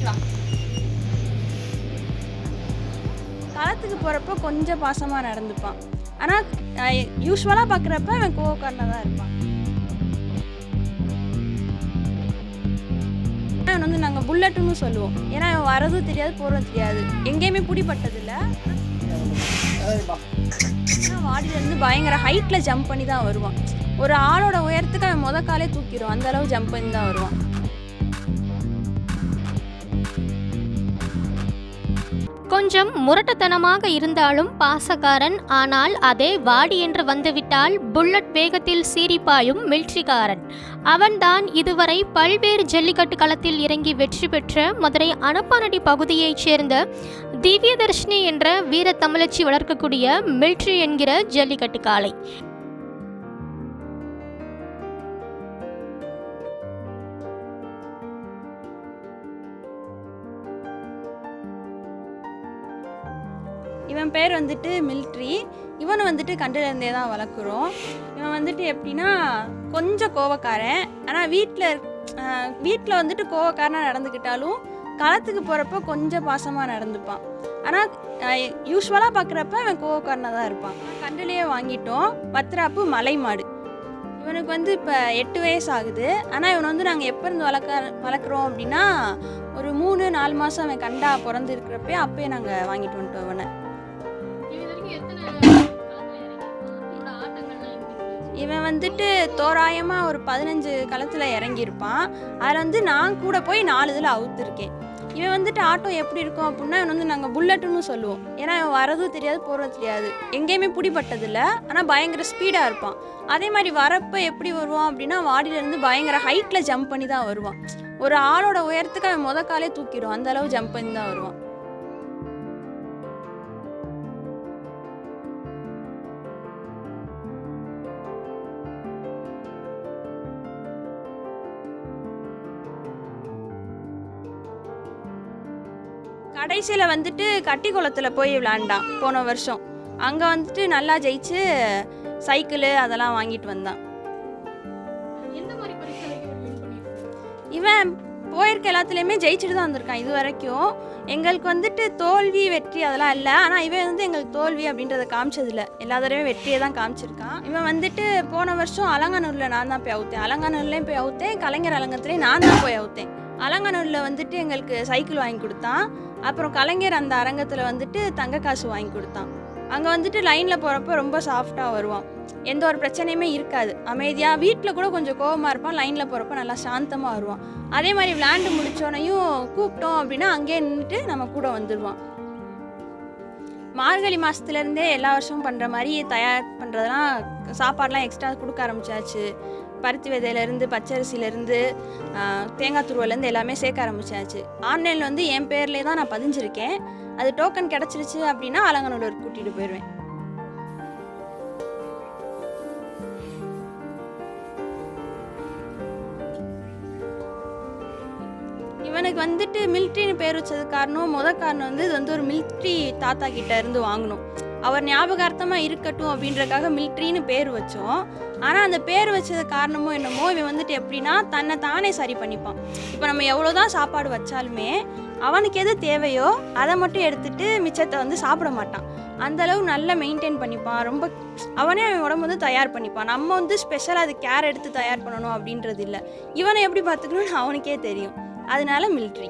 பார்க்கலாம் களத்துக்கு போகிறப்ப கொஞ்சம் பாசமாக நடந்துப்பான். ஆனால் யூஸ்வலாக பார்க்குறப்ப அவன் கோவக்காரனாக தான் இருப்பான். அவன் வந்து நாங்கள் புல்லட்டுன்னு சொல்லுவோம். ஏன்னா அவன் வரதும் தெரியாது போகிறதும் தெரியாது. எங்கேயுமே பிடிப்பட்டதில்ல ஆனால் வாடியிலேருந்து பயங்கர ஹைட்டில் ஜம்ப் பண்ணி தான் வருவான். ஒரு ஆளோட உயரத்துக்கு அவன் முத காலே தூக்கிடுவான். அந்த அளவு ஜம்ப் பண்ணி தான் வருவான். கொஞ்சம் முரட்டுத்தனமாக இருந்தாலும் பாசக்காரன். ஆனால் அதே வாடி என்று வந்துவிட்டால் புல்லட் வேகத்தில் சீரிப்பாயும் மில்ட்ரிகாரன். அவன்தான் இதுவரை பல்வேறு ஜல்லிக்கட்டு களத்தில் இறங்கி வெற்றி பெற்ற மதுரை அனப்பானடி பகுதியைச் சேர்ந்த திவ்யதர்ஷினி என்ற வீர தமிழச்சி வளர்க்கக்கூடிய மில்ட்ரி என்கிற ஜல்லிக்கட்டு காளை. இவன் பேர் வந்துட்டு மில்ட்ரி. இவனை வந்துட்டு கண்டுலேருந்தே தான் வளர்க்குறோம். இவன் வந்துட்டு எப்படின்னா கொஞ்சம் கோவக்காரன். ஆனால் வீட்டில் வீட்டில் வந்துட்டு கோவக்காரனாக நடந்துக்கிட்டாலும் களத்துக்கு போகிறப்ப கொஞ்சம் பாசமாக நடந்துப்பான். ஆனால் யூஸ்வலாக பார்க்குறப்ப அவன் கோவக்காரனாக தான் இருப்பான். கண்டுலேயே வாங்கிட்டோம். பத்ராப்பு மலை மாடு. இவனுக்கு வந்து இப்போ எட்டு வயசு ஆகுது ஆனால் இவனை வந்து நாங்கள் எப்போ இருந்து வளர்க்க வளர்க்குறோம் அப்படின்னா ஒரு மூணு நாலு மாதம் அவன் கண்டா பிறந்து இருக்கிறப்பே அப்பயே நாங்கள் வாங்கிட்டு வந்துட்டோம் இவனை. இவன் வந்துட்டு தோராயமாக ஒரு பதினஞ்சு களத்தில் இறங்கியிருப்பான். அதில் வந்து நான் கூட போய் நாலு இதில் அவுத்துருக்கேன். இவன் வந்துட்டு ஆட்டோ எப்படி இருக்கும் அப்படின்னா இவன் வந்து நாங்கள் புல்லட்டுன்னு சொல்லுவோம். ஏன்னா இவன் வரதும் தெரியாது போகிறதும் தெரியாது. எங்கேயுமே பிடிப்பட்டதில்ல ஆனால் பயங்கர ஸ்பீடாக இருப்பான். அதே மாதிரி வரப்போ எப்படி வருவான் அப்படின்னா வாடியிலேருந்து பயங்கர ஹைட்டில் ஜம்ப் பண்ணி தான் வருவான். ஒரு ஆளோட உயரத்துக்கு அவன் முத காலே தூக்கிடும் அந்தளவு ஜம்ப் பண்ணி தான் வருவான். கடைசியில் வந்துட்டு கட்டி குளத்தில் போய் விளாண்டான் போன வருஷம். அங்கே வந்துட்டு நல்லா ஜெயிச்சு சைக்கிளு அதெல்லாம் வாங்கிட்டு வந்தான். இவன் போயிருக்க எல்லாத்துலேயுமே ஜெயிச்சுட்டு தான் வந்திருக்கான் இது வரைக்கும். எங்களுக்கு வந்துட்டு தோல்வி வெற்றி அதெல்லாம் இல்லை. ஆனால் இவன் வந்து எங்களுக்கு தோல்வி அப்படின்றத காமிச்சதில்ல. எல்லா தடவையும் வெற்றியை தான் காமிச்சிருக்கான். இவன் வந்துட்டு போன வருஷம் அலங்கானூரில் நான் தான் போய் அவுத்தேன். அலங்கானூர்லேயும் போய் அவுத்தேன். கலைஞர் அலங்கத்துலேயும் நான் தான் போய் அவுத்தேன். அலங்கானூரில் வந்துட்டு எங்களுக்கு சைக்கிள் வாங்கி கொடுத்தான். அப்புறம் கலைஞர் அந்த அரங்கத்தில் வந்துட்டு தங்க காசு வாங்கி கொடுத்தான். அங்கே வந்துட்டு லைனில் போகிறப்ப ரொம்ப சாஃப்டாக வருவான். எந்த ஒரு பிரச்சனையுமே இருக்காது. அமைதியாக வீட்டில் கூட கொஞ்சம் கோவமாக இருப்பான். லைனில் போகிறப்ப நல்லா சாந்தமாக வருவான். அதே மாதிரி விளையாண்டு முடிச்சோனையும் கூப்பிட்டோம் அப்படின்னா அங்கேயே நின்றுட்டு நம்ம கூட வந்துடுவான் மார்கழி மாதத்துலேருந்தே எல்லா வருஷமும் பண்ணுற மாதிரி தயார் பண்ணுறதெல்லாம் சாப்பாடெலாம் எக்ஸ்ட்ரா கொடுக்க ஆரம்பிச்சாச்சு. பருத்தி விதையிலேருந்து பச்சரிசியிலேருந்து தேங்காய் துருவலேருந்து எல்லாமே சேர்க்க ஆரம்பிச்சாச்சு. ஆன்லைனில் வந்து என் பேர்லேயே தான் நான் பதிஞ்சிருக்கேன். அது டோக்கன் கிடச்சிருச்சு அப்படின்னா அலங்கநல்லூர் கூட்டிகிட்டு போயிடுவேன் இவனுக்கு வந்துட்டு மில்ட்ரின்னு பேர் வச்சது காரணம் முத காரணம் வந்து இது வந்து ஒரு மில்ட்ரி தாத்தா கிட்ட இருந்து வாங்கினோம் அவர் ஞாபகார்த்தமாக இருக்கட்டும் அப்படின்றக்காக மில்ட்ரின்னு பேர் வச்சோம். ஆனால் அந்த பேர் வச்சது காரணமோ என்னமோ இவன் வந்துட்டு எப்படின்னா தன்னை தானே சரி பண்ணிப்பான். இப்போ நம்ம எவ்வளோதான் சாப்பாடு வச்சாலுமே அவனுக்கு எது தேவையோ அதை மட்டும் எடுத்துட்டு மிச்சத்தை வந்து சாப்பிட மாட்டான். அந்தளவு நல்லா மெயின்டைன் பண்ணிப்பான். ரொம்ப அவனே அவன் உடம்பு வந்து தயார் பண்ணிப்பான். நம்ம வந்து ஸ்பெஷலாக அது கேர் எடுத்து தயார் பண்ணணும் அப்படின்றது இல்லை. இவனை எப்படி பார்த்துக்கணும்னு அவனுக்கே தெரியும். அதனால மில்ட்ரி